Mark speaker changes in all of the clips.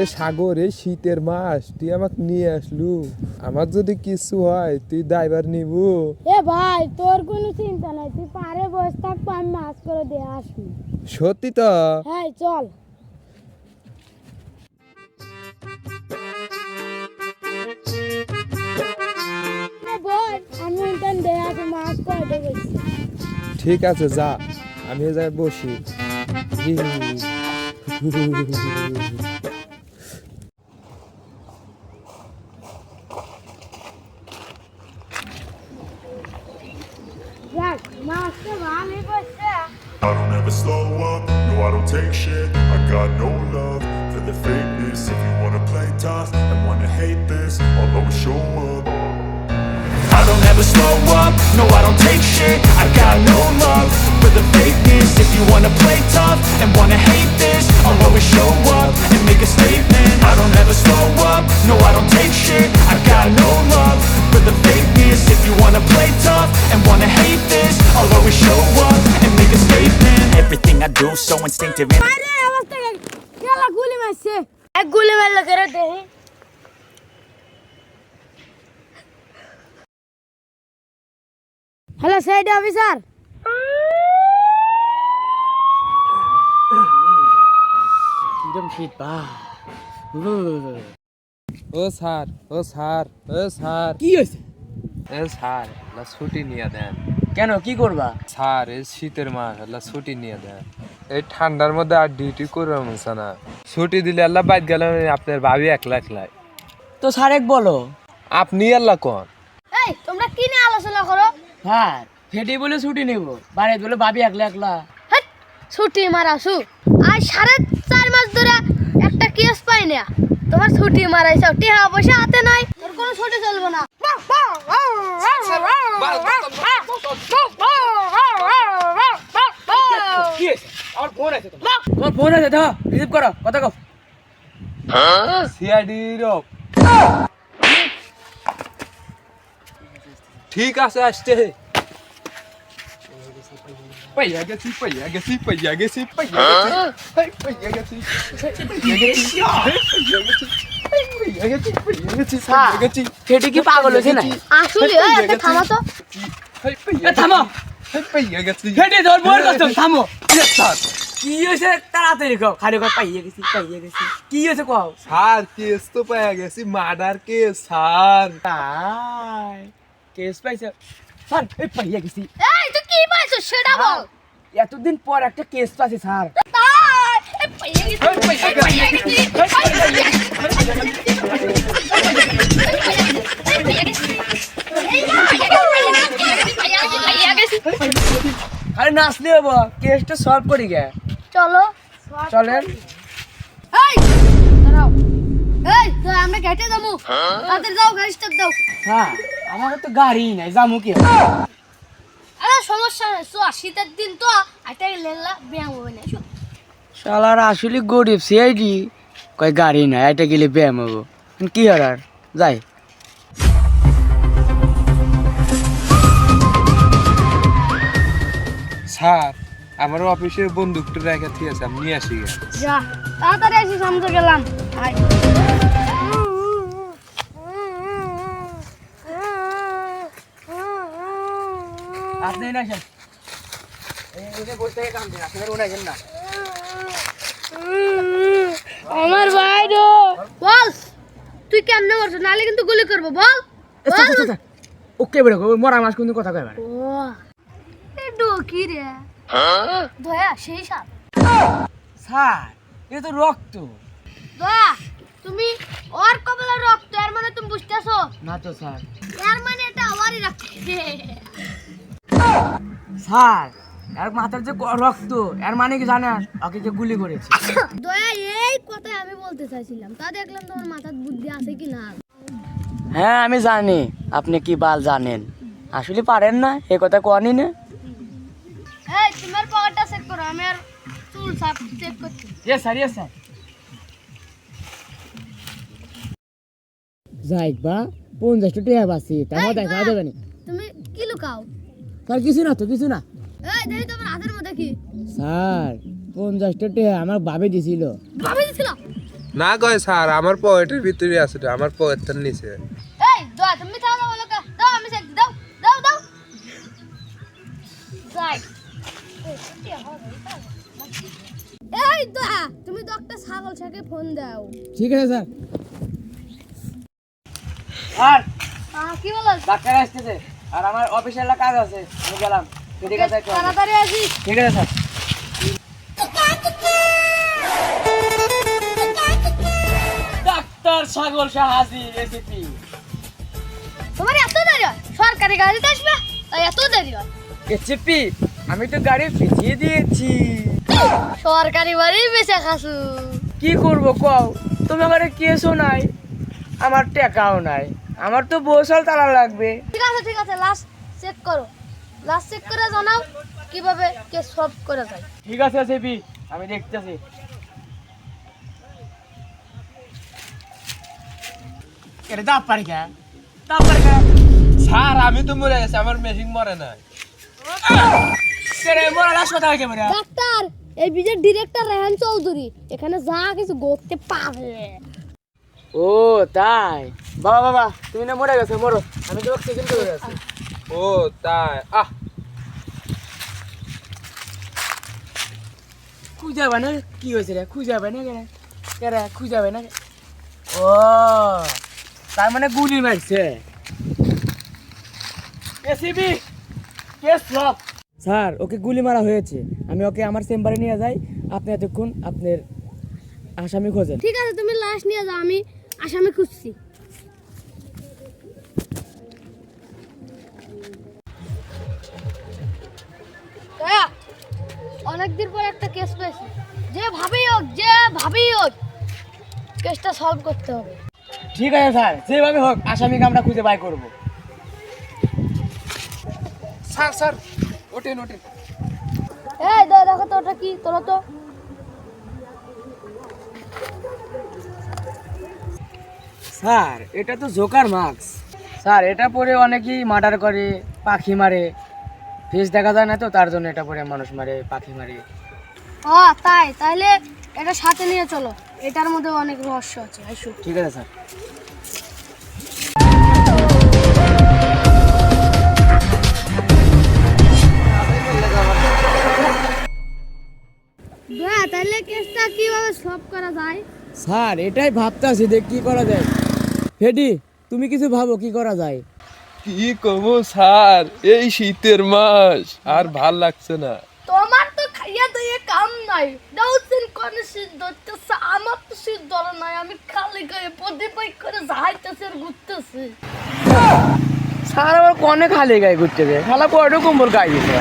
Speaker 1: এ সাগর এই শীতের মাস তুই আমাকে নিয়ে আসলু। আমার যদি কিছু হয় তুই ড্রাইভার নিবু।
Speaker 2: এ ভাই তোর কোনো চিন্তা নাই তুই পারে বসে থাকব আমি মাছ করে দিয়ে আসবি
Speaker 1: সত্যি তো?
Speaker 2: হ্যাঁ চল। আমি ওইখান দিয়ে আসব মাছ করে দেখেছি
Speaker 1: ঠিক আছে যা। আমি যাই বসি।
Speaker 3: And
Speaker 2: আরে অবস্থা গেলা গুলি মারছে। এক গুলি মারলে করে দেখি হ্যালো সাইড অফিসার।
Speaker 4: কিরম শীত বা।
Speaker 1: ও স্যার ও স্যার ও স্যার।
Speaker 4: কি হয়েছে
Speaker 1: এ স্যার লা ছুটি নিয়ে দেন।
Speaker 4: কেন কি করবা?
Speaker 1: স্যার শীতের মাস আল্লাহ ছুটি নিয়ে দেন। এই ঠান্ডার মধ্যে আর ডিউটি করবে মনসা না। ছুটি দিলে আল্লাহ বাইক গেল আপনার ভাবি একলা একলাই।
Speaker 4: তো সারেক বলো।
Speaker 1: আপনি আল্লাহ কন।
Speaker 2: এই তোমরা কি নিয়ে আলোচনা করো?
Speaker 4: হ্যাঁ ফেটে বলে ছুটি নেব বাড়ি বলে ভাবি একলা একলা।
Speaker 2: হাট, ছুটি মারাসু আজ সাড়ে চার মাস ধরে একটা কেস পাই না। তোমার ছুটি মারাইছ টিহা পয়সা হাতে নাই। তোর কোনো ছুটি চলবে না।
Speaker 4: কি হয়েছে? আমার ফোন আছে তোমার। ফোন আছে দাও রিসিভ করো কথা কও।
Speaker 1: সিআইডি ঠিক আছে আসতে পাইয়া গেছি পাইয়া গেছি পাইয়া গেছি পাইয়া গেছি। পাইয়া গেছি। গেছি। গেছি।
Speaker 4: কি পাগল হয়েছে না?
Speaker 2: আসলে থামা তো।
Speaker 1: হেই, পাইয়া
Speaker 4: এ, থামো।
Speaker 1: পাইয়া গেছি
Speaker 4: ফেটে তোর বোন কষ্ট থামো
Speaker 1: ইয়ে, স্যার
Speaker 4: কি হয়েছে তাড়াতাড়ি কও খালি কও পাইয়ে গেছি পাইয়ে গেছি কি হয়েছে কও
Speaker 1: স্যার কেস তো পাইয়া গেছি মার্ডার কেস স্যার
Speaker 4: তাই কেস পাইছে স্যার এই পাইয়ে গেছি
Speaker 2: এই তুই কি পাইছ সেটা বল
Speaker 4: এতদিন পর একটা কেস পাইছে স্যার
Speaker 2: তাই এই পাইয়া
Speaker 4: আরে নাচলে হব কেসটা সলভ করি গে।
Speaker 2: চলো।
Speaker 4: চলেন।
Speaker 2: এই দাঁড়াও। এই তো আমরা গেটে যাব। তাদের যাও গাড়ি স্টার্ট দাও।
Speaker 4: হ্যাঁ আমার তো গাড়ি নাই যামু কি
Speaker 2: আরে সমস্যা নাই চো শীতের দিন তো একটা লেলা ব্যায়াম হবে না।
Speaker 4: শালার আসলে গরিব সিআইডি কয় গাড়ি নাই এটা গেলে ব্যায়াম হব। কি আর? যাই।
Speaker 1: স্যার আমার অফিসে বন্দুকটা রেখে ঠিক আছে আমি নিয়ে আসি।
Speaker 2: যা তাড়াতাড়ি এসে সামনে গেলাম। আয়।
Speaker 4: আপনি না আসেন।
Speaker 2: আমার ভাই রে বল। তুই কেমনে করছ নালে কিন্তু গুলি করব বল। বল।
Speaker 4: ওকে বেড়ে মরা মাস কিন্তু কথা কয়
Speaker 2: ও। এ ডকি রে? দয়া সেই সাপ।
Speaker 4: স্যার এটা তো রক্ত।
Speaker 2: দয়া তুমি ওর কপালে রক্ত এর মানে তুমি বুঝতেছো?
Speaker 4: না তো স্যার।
Speaker 2: এর মানে এটা আমারই রক্ত।
Speaker 4: স্যার এর মাথার যে রক্ত এর মানে কি জানেন? ওকে কে গুলি করেছে।
Speaker 2: দয়া এই কথাই আমি বলতে চাইছিলাম। তা দেখলাম তোমার মাথার বুদ্ধি আছে কি না?
Speaker 4: হ্যাঁ আমি জানি। আপনি কি বাল জানেন? আসলে পারেন না এ কথা কনি না।
Speaker 2: এই তোমার পকেটটা চেক করো আমি আর চুল সাপ চেক করছি।
Speaker 4: স্যার স্যার যাই বা পঞ্চাশটা টিয়া বাসি
Speaker 2: এই, দেখা যাবে তুমি কি লুকাও?
Speaker 4: স্যার কিছু না তো কিছু না।
Speaker 2: এই দেখি তোমার হাতের মধ্যে কি।
Speaker 4: স্যার পঞ্চাশটা টিয়া আমার বাবে দিছিল।
Speaker 2: ভাবি দিছিল?
Speaker 1: না কয় স্যার আমার পকেটের ভিতরে আছে তো, আমার পকেটের নিচে।
Speaker 2: এই দোয়া তুমি সাকে ফোন দাও।
Speaker 4: ঠিক আছে স্যার। আর
Speaker 2: কি বলো
Speaker 4: ডাক্তার আসতেছে। আর আমার অফিসের কাজ আছে আমি গেলাম। ঠিক আছে
Speaker 2: তাড়াতাড়ি আসিস।
Speaker 4: ঠিক আছে স্যার। ডাক্তার ছাগল সাহাজি রেসিপি
Speaker 2: তোমার এত দেরি সরকারি গাড়িতে আসবে? তাই এত দেরি
Speaker 4: রেসিপি আমি তো গাড়ি ফিরিয়ে দিয়েছি।
Speaker 2: সরকারি বাড়ি বেঁচে খাসু।
Speaker 4: কি করব কও? তুমি আমারে কেসও নাই আমার টাকাও নাই আমার তো বসাল তালা লাগবে।
Speaker 2: ঠিক আছে ঠিক আছে লাস্ট চেক করো। লাস্ট চেক করে জানাও কীভাবে কে সলভ করে যায়।
Speaker 4: ঠিক আছে সেপি আমি দেখতেছি। এটা দাপ পারি কে? দাপ পারি কে?
Speaker 1: স্যার আমি তো মরে গেছি আমার মেশিন মরে নাই।
Speaker 4: কেরে মোরা লাশ কথা হইছে মোরা
Speaker 2: ডাক্তার এই বিজের ডিরেক্টর রেহান চৌধুরী। এখানে যা কিছু করতে পারে।
Speaker 4: ও, তাই? বাবা বাবা, তুমি না মরে গেছো, মরো। আমি তো অক্সিজেন করে আছি।
Speaker 1: ও, তাই। আহ!
Speaker 4: খুঁজাবে না কি হয়েছে রে? খুঁজাবে না কেন? কেরে খুঁজাবে না ও, তার মানে গুলি মারছে। ACB case lock sir okay গুলি মারা হয়েছে। আমি ওকে আমার চেম্বারে নিয়ে যাই। আপনি এতক্ষণ আপনার আসামি খোঁজেন।
Speaker 2: ঠিক আছে তুমি লাশ নিয়ে যাও আমি আসামি খুঁজছি। অনেকদিন পর একটা কেস পেয়েছি। যে ভাবেই হোক যে ভাবেই হোক কেসটা সলভ করতে হবে।
Speaker 4: ঠিক আছে স্যার যেভাবে হোক আসামিকে আমরা খুঁজে বাই করব।
Speaker 1: স্যার স্যার ওঠেন ওঠেন।
Speaker 2: এই দে- দেখো তো ওটা কি তোলো তো।
Speaker 4: স্যার এটা তো জোকার মাস্ক। স্যার এটা পরে অনেকেই মার্ডার করে পাখি মারে। ফেস দেখা যায় না তো তার জন্য এটা পরে মানুষ মারে পাখি মারে।
Speaker 2: ও তাই। তাহলে এটা সাথে নিয়ে চলো। এটার মধ্যে অনেক রহস্য আছে আইসো
Speaker 4: ঠিক আছে স্যার।
Speaker 2: তাহলে কেসটা কীভাবে সলভ করা যায়?
Speaker 4: স্যার এটাই ভাবতে আছি দেখ কি করা যায়। হেডি তুমি কিছু ভাবো কি করা যায়?
Speaker 1: কি কমু স্যার এই শীতের মাস আর ভালো লাগছে না।
Speaker 2: তোমার তো খাইয়া দিয়ে কাম নাই। দাউসিন কোন সিদ্ধ হচ্ছে আমার তো সিদ্ধ নাই আমি খালি গায়ে পদে পাই করে যাইতেছি আর ঘুরতেছি।
Speaker 4: স্যার আবার কনে খালি গায়ে ঘুরতে যায় খালা কয়টা কম্বল গায়ে দিতে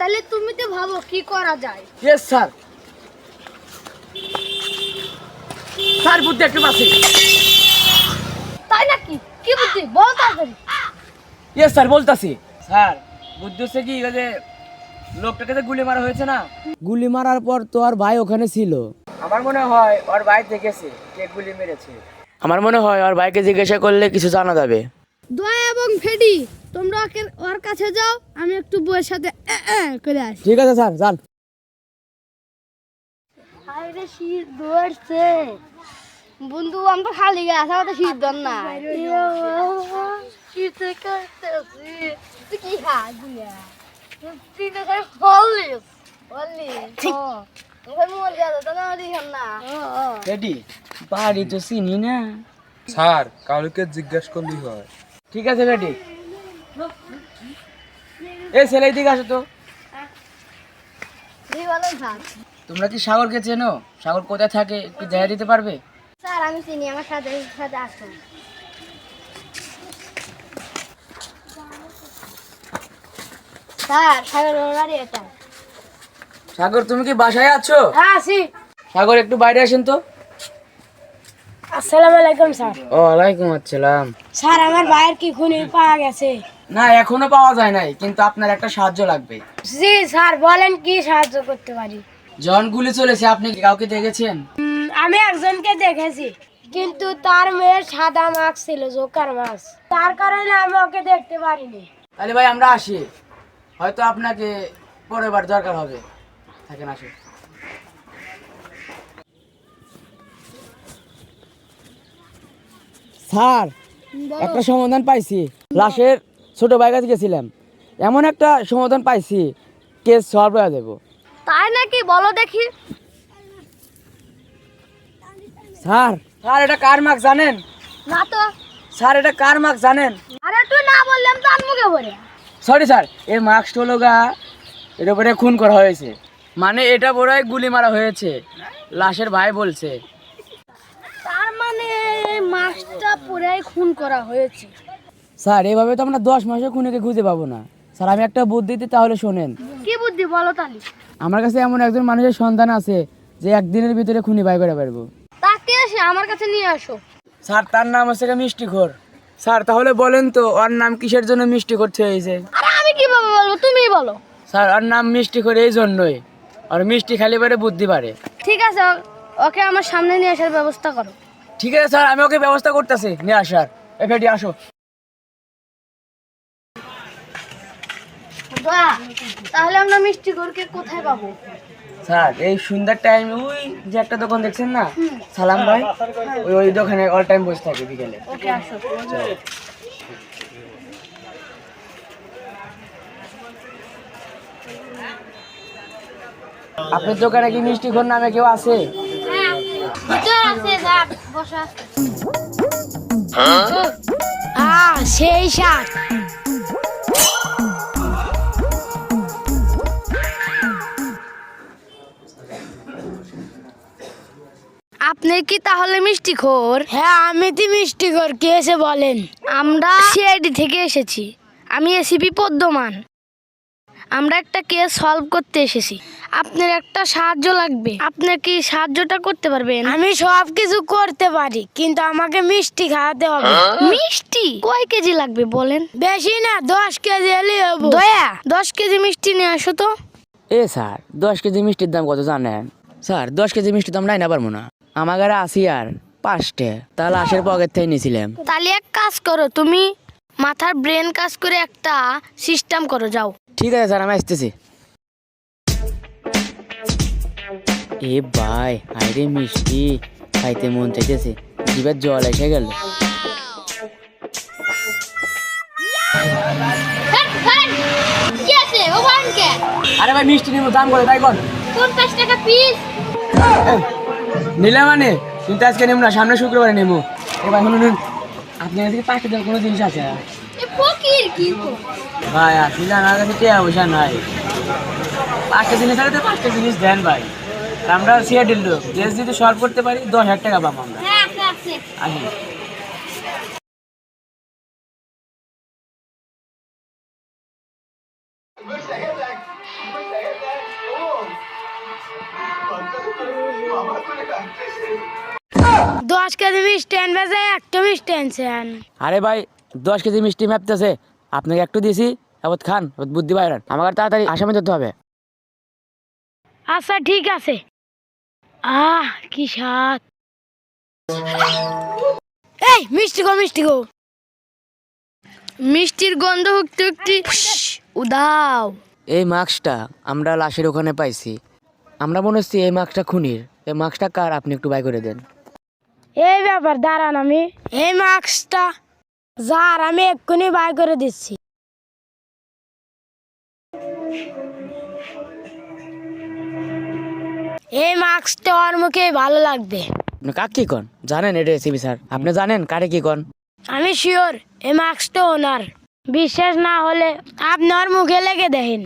Speaker 2: তাহলে তুমি তো ভাবো কি করা যায়।
Speaker 4: Yes sir. স্যার বুদ্ধি একটু পাশে
Speaker 2: তাই নাকি? কি বুদ্ধি? বল তাড়াতাড়ি।
Speaker 4: ইয়েস স্যার বলতাছি। স্যার বুদ্ধি হচ্ছে কি ওই যে লোকটাকে যে গুলি মারা হয়েছে না? গুলি মারার পর তো আর ভাই ওখানে ছিল। আমার মনে হয় ওর ভাই দেখেছে কে গুলি মেরেছে। আমার মনে হয় ওর ভাইকে জিজ্ঞাসা করলে কিছু জানা যাবে।
Speaker 2: দয়া এবং ফেডি তোমরা ওকে ওর কাছে যাও আমি একটু বইয়ের সাথে এ, এ করে আসি।
Speaker 4: ঠিক আছে স্যার যান।
Speaker 2: শীত ধরছে। বন্ধু আমরা খালি আমাদের শীত ধর না। শীতে কাটতেছি। তুই কি তুই তো খাই হলিস হলিস গেছে
Speaker 4: বাড়ি তো চিনি না।
Speaker 1: স্যার কাউকে জিজ্ঞাসা করলি হয়।
Speaker 4: ঠিক আছে রেডি। এই ছেলে দিকে আসো তো। তোমরা কি সাগরকে চেনো? সাগর কোথায় থাকে একটু দেখা দিতে পারবে?
Speaker 2: স্যার আমি চিনি আমার সাথে সাথে আসুন। স্যার সাগর এটা
Speaker 4: সাগর তুমি কি বাসায় আছো?
Speaker 2: হ্যাঁ আসি
Speaker 4: সাগর একটু বাইরে আসেন তো।
Speaker 2: আসসালামু আলাইকুম স্যার।
Speaker 4: ওয়ালাইকুম আসসালাম।
Speaker 2: স্যার আমার ভাইয়ের কি খুনি পাওয়া গেছে?
Speaker 4: না এখনও পাওয়া যায় নাই কিন্তু আপনার একটা সাহায্য লাগবে।
Speaker 2: জি স্যার বলেন কি সাহায্য করতে পারি?
Speaker 4: জন গুলি চলেছে আপনি কি কাউকে দেখেছেন?
Speaker 2: আমি একজনকে দেখেছি কিন্তু তার মেয়ের সাদা মাস্ক ছিল জোকার মাস্ক তার কারণে আমি ওকে দেখতে পারিনি।
Speaker 4: তাহলে ভাই আমরা আসি। হয়তো আপনাকে পরের বার দরকার হবে। থাকেন আসি স্যার একটা সমাধান পাইছি। লাশের ছোট ভাই কাছে গেছিলাম। এমন একটা সমাধান পাইছি কেস সলভ হয়ে দেবো
Speaker 2: তাই নাকি বলো দেখি?
Speaker 4: স্যার। স্যার এটা কার মার্ক জানেন?
Speaker 2: না তো।
Speaker 4: স্যার এটা কার মার্ক জানেন?
Speaker 2: আরে তুই না বললাম তো মুখে বলে
Speaker 4: সরি স্যার এই মার্কসটা হলো গা এর উপরে খুন করা হয়েছে। মানে এটা বড় গুলি মারা হয়েছে। লাশের ভাই বলছে।
Speaker 2: তার মানে এই মাছটা পুরাই খুন করা হয়েছে।
Speaker 4: স্যার এভাবে তো আমরা দশ মাসে খুনিকে খুঁজে পাবো না। স্যার আমি একটা বুদ্ধি দিই তাহলে শোনেন।
Speaker 2: কি বুদ্ধি বলো তাহলে?
Speaker 4: আমার কাছে এমন একজন মানুষের সন্তান আছে যে একদিনের ভিতরে খুনি বাই করে পারব
Speaker 2: তাকে এসে আমার কাছে নিয়ে আসো।
Speaker 4: স্যার তার নাম হচ্ছে ঘোর স্যার তাহলে বলেন তো ওর নাম কিসের জন্য মিষ্টি করতে হয়েছে
Speaker 2: আরে আমি কীভাবে বলব? তুমিই বলো।
Speaker 4: স্যার ওর নাম মিষ্টি করে এই জন্যই। আর মিষ্টি খালি পারে বুদ্ধি পারে
Speaker 2: ঠিক আছে ওকে আমার সামনে নিয়ে আসার ব্যবস্থা করো।
Speaker 4: ঠিক আছে স্যার আমি ওকে ব্যবস্থা করতেছি। নিয়ে আসার। এ আসো।
Speaker 2: তাহলে আমরা মিষ্টি ঘরকে কোথায় পাবো?
Speaker 4: স্যার এই সন্ধ্যার টাইম ওই যে একটা দোকান দেখছেন না? সালাম ভাই ওই ওই দোকানে অল টাইম বসে থাকে বিকেলে।
Speaker 2: ওকে আসো।
Speaker 4: আপনার দোকানে কি মিষ্টি ঘোর নামে কেউ আছে?
Speaker 2: হ্যাঁ হ্যাঁ? সেই শাক। আপনি কি তাহলে মিষ্টি খোর? হ্যাঁ আমি তো মিষ্টি খোর। কে এসে বলেন? আমরা সিআইডি থেকে এসেছি। আমি এসিপি পদ্মমান। আমরা একটা কেস সলভ করতে এসেছি। আপনার একটা সাহায্য লাগবে। আপনি কি সাহায্যটা করতে পারবেন? আমি সব কিছু করতে পারি কিন্তু আমাকে মিষ্টি খাওয়াতে হবে। মিষ্টি? কয় কেজি লাগবে বলেন? বেশি না দশ কেজি এলে হব। দয়া দশ কেজি মিষ্টি নিয়ে আসো তো।
Speaker 4: এ স্যার দশ কেজি মিষ্টির দাম কত জানেন? স্যার দশ কেজি মিষ্টির দাম নাই না পারব না। আমার আসি আর পাঁচটে। তাহলে লাশের পকেট থেকে নিয়েছিলাম
Speaker 2: তাহলে এক কাজ করো তুমি মাথার ব্রেন কাজ করে একটা সিস্টেম করো যাও।
Speaker 4: ঠিক আছে স্যার আমি আসতেছি। এ ভাই আইরে মিষ্টি খাইতে মন চাইতেছে। জিবার জল এসে গেল। আরে ভাই মিষ্টি নিবো দাম করে তাই কর।
Speaker 2: পঞ্চাশ টাকা পিস
Speaker 4: নিলে মানে? কিন্তু আজকে নেব না সামনে শুক্রবারে নেব এবার শুনুন আপনার কাছে পাঁচটা দেওয়ার কোনো জিনিস আছে? ভাই আপনি আমার কাছে কে পয়সা নাই। পাঁচটা জিনিস তো পাঁচটা জিনিস দেন ভাই। আমরা সিয়া ডিল লোক কেস যদি সলভ করতে পারি দশ হাজার টাকা পাবো আমরা।
Speaker 2: হ্যাঁ
Speaker 4: আসুন
Speaker 2: দশ কেজি মিষ্টি আনবে যে একটা মিষ্টি আনছেন
Speaker 4: আরে ভাই দশ কেজি মিষ্টি মাপতেছে আপনাকে একটু দিয়েছি এবার খান এবার বুদ্ধি বাইরান আমাকে তাড়াতাড়ি আসামি ধরতে হবে।
Speaker 2: আচ্ছা ঠিক আছে। আহ কি স্বাদ। এই মিষ্টি গো মিষ্টি গো মিষ্টির গন্ধ হুকতে হুকতে উদাও।
Speaker 4: এই মাস্কটা আমরা লাশের ওখানে পাইছি। আমরা মনে হচ্ছে এই মাস্কটা খুনির। এই মাস্কটা কার? আপনি একটু বাই করে দেন।
Speaker 2: এই ব্যাপার দাঁড়ান আমি। এই মাস্কটা যার আমি এক্ষুনি বাই করে দিচ্ছি। এই মাস্কটা ওর মুখে ভালো লাগবে।
Speaker 4: আপনি কাক কি কন? জানেন এটা রেসিপি স্যার। আপনি জানেন কারে কি কন?
Speaker 2: আমি শিওর এই মাস্কটা ওনার। বিশ্বাস না হলে আপনি ওর মুখে লেগে দেখেন।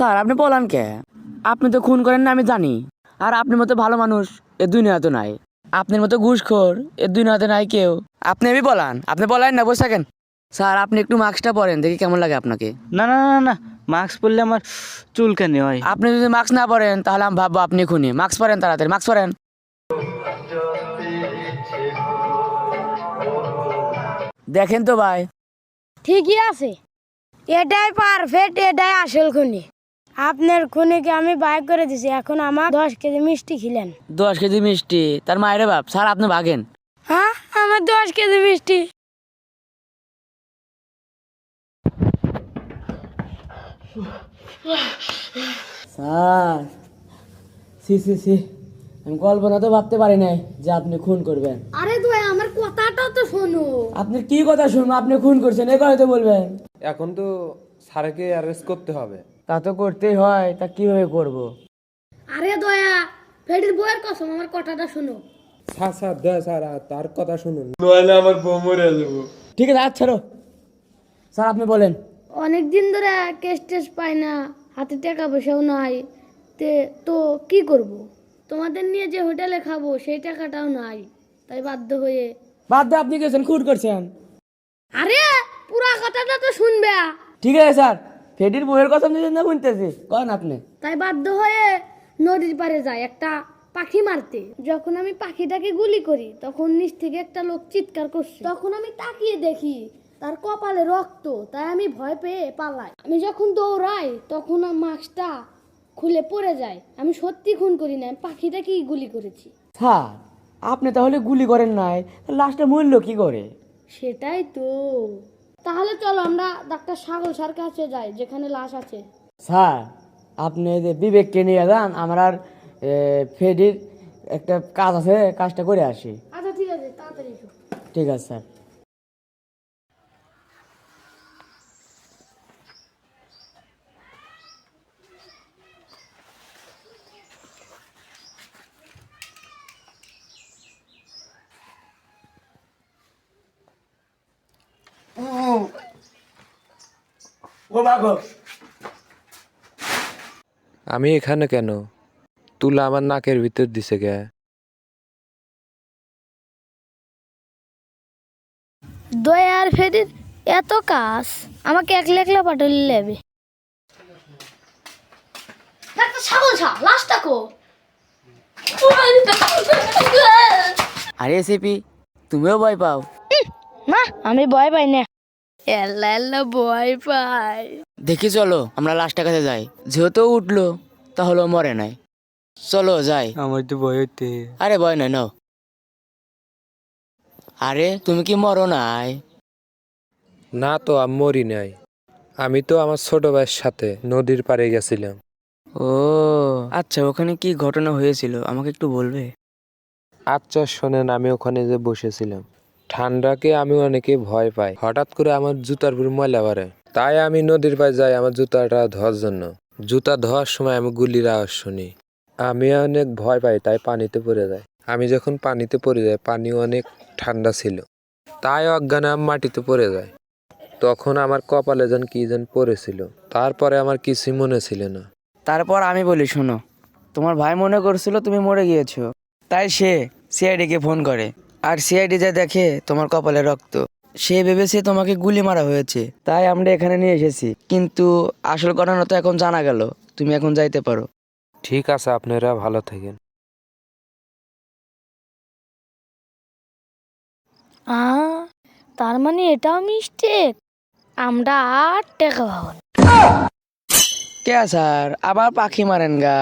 Speaker 4: স্যার আপনি বলান কে? আপনি তো খুন করেন না আমি জানি। আর আপনার মতো ভালো মানুষ এ দুনিয়াতে নাই। আপনার মতো ঘুষখোর এ দুনিয়াতে নাই কেউ। আপনি আমি বলান আপনি বলেন না বসে থাকেন। স্যার আপনি একটু মাস্কটা পরেন দেখি কেমন লাগে আপনাকে।
Speaker 5: না না না না মাস্ক পরলে আমার চুল চুলকানি হয়।
Speaker 4: আপনি যদি মাস্ক না পরেন তাহলে আমি ভাববো আপনি খুনি। মাস্ক পরেন তাড়াতাড়ি মাস্ক পরেন। দেখেন তো ভাই।
Speaker 2: ঠিকই আছে। এটাই পারফেক্ট এটাই আসল খুনি। আপনার খুনিকে আমি বাইক করে দিছি এখন আমার দশ কেজি মিষ্টি খিলেন।
Speaker 4: দশ কেজি মিষ্টি? তার মায়ের বাপ? স্যার আপনি ভাগেন।
Speaker 2: হ্যাঁ আমার দশ কেজি মিষ্টি।
Speaker 4: Sir C C C. আমি কল্পনা তো ভাবতে পারি নাই যে আপনি খুন করবেন।
Speaker 2: আরে দয়া আমার কথাটা তো শোনো।
Speaker 4: আপনি কি কথা শুনব? আপনি খুন করছেন এ কথা তো বলবেন।
Speaker 1: এখন তো স্যারকে অ্যারেস্ট করতে হবে।
Speaker 4: তা তো করতেই হয় তা কীভাবে করব?
Speaker 2: আরে দয়া ফেডির বইয়ের কসম আমার কথাটা শোনো।
Speaker 1: স্যার স্যার দয়া স্যার আর তার কথা শুনুন। নইলে আমার বউ মরে যাব।
Speaker 4: ঠিক আছে আচ্ছা ছাড়ো। স্যার আপনি বলেন।
Speaker 2: অনেক দিন ধরে কেস টেস পাই না হাতে টাকা পয়সাও নাই। তে তো কি করব? তোমাদের নিয়ে যে হোটেলে খাব সেই টাকাটাও নাই। তাই বাধ্য হয়ে।
Speaker 4: বাধ্য আপনি গেছেন খুন করছেন।
Speaker 2: আরে পুরা কথাটা তো শুনবে।
Speaker 4: ঠিক আছে স্যার। ফেডির বইয়ের কথা নিয়ে না শুনতেছি কন আপনি?
Speaker 2: তাই বাধ্য হয়ে নদীর পাড়ে যায় একটা পাখি মারতে। যখন আমি পাখিটাকে গুলি করি তখন নিচ থেকে একটা লোক চিৎকার করছে। তখন আমি তাকিয়ে দেখি তার কপালে রক্ত তাই আমি ভয় পেয়ে পালাই। আমি যখন দৌড়াই তখন আমার মাস্কটা খুলে পড়ে যায়। আমি সত্যি খুন করি না আমি পাখিটাকেই গুলি করেছি।
Speaker 4: স্যার আপনি তাহলে গুলি করেন নাই লাস্টে মূল্য কি করে?
Speaker 2: সেটাই তো। তাহলে চলো আমরা ডাক্তার সাগর স্যার কাছে যাই যেখানে লাশ আছে।
Speaker 4: স্যার আপনি যে বিবেককে নিয়ে যান আমার আর ফেডির একটা কাজ আছে কাজটা করে আসি।
Speaker 2: আচ্ছা ঠিক আছে তাড়াতাড়ি।
Speaker 4: ঠিক আছে স্যার।
Speaker 1: আমি এখানে কেন? তুলা আমার নাকের ভিতর দিছে গে
Speaker 2: দয়া আর ফেরির এত কাজ আমাকে একলা একলা লাশটা কো
Speaker 4: আরে এসিপি তুমিও ভয় পাও?
Speaker 2: না আমি ভয় পাই না। ভয় পাই
Speaker 4: দেখি চলো আমরা লাস্টের কাছে যাই। যেহেতু উঠল তাহলে মরে নাই। চলো যাই।
Speaker 5: আমার তো ভয় হতে
Speaker 4: আরে ভয় নাই নাও। আরে তুমি কি মরো নাই?
Speaker 1: না তো আমি মরি নাই। আমি তো আমার ছোট ভাইয়ের সাথে নদীর পাড়ে গেছিলাম।
Speaker 4: ও আচ্ছা ওখানে কি ঘটনা হয়েছিল? আমাকে একটু বলবে।
Speaker 1: আচ্ছা শোনেন আমি ওখানে যে বসেছিলাম। ঠান্ডাকে আমি অনেকে ভয় পাই। হঠাৎ করে আমার জুতার উপর ময়লা বাড়ে। তাই আমি নদীর পাড়ে যাই আমার জুতাটা ধোয়ার জন্য। জুতা ধোয়ার সময় আমি গুলির আওয়াজ শুনি। আমি অনেক ভয় পাই, তাই পানিতে পড়ে যাই। আমি যখন পানিতে পড়ে যাই, পানি অনেক ঠান্ডা ছিল। তাই অজ্ঞানে আমি মাটিতে পড়ে যায় তখন আমার কপালে যেন কি যেন পড়েছিল। তারপরে আমার কিছুই মনে ছিল না।
Speaker 4: তারপর আমি বলি, শোনো, তোমার ভাই মনে করছিল তুমি মরে গিয়েছো। তাই সে সিআইডিকে ফোন করে। আর সিআইডি যা দেখে তোমার কপালে রক্ত সে ভেবেছে তোমাকে গুলি মারা হয়েছে। তাই আমরা এখানে নিয়ে এসেছি। কিন্তু আসল ঘটনা তো এখন জানা গেল। তুমি এখন যাইতে পারো।
Speaker 1: ঠিক আছে আপনারা ভালো থাকেন।
Speaker 2: আ তার মানে এটাও মিস্টেক। আমরা আর টেকা ভাবন
Speaker 4: কে স্যার? আবার পাখি মারেন গা।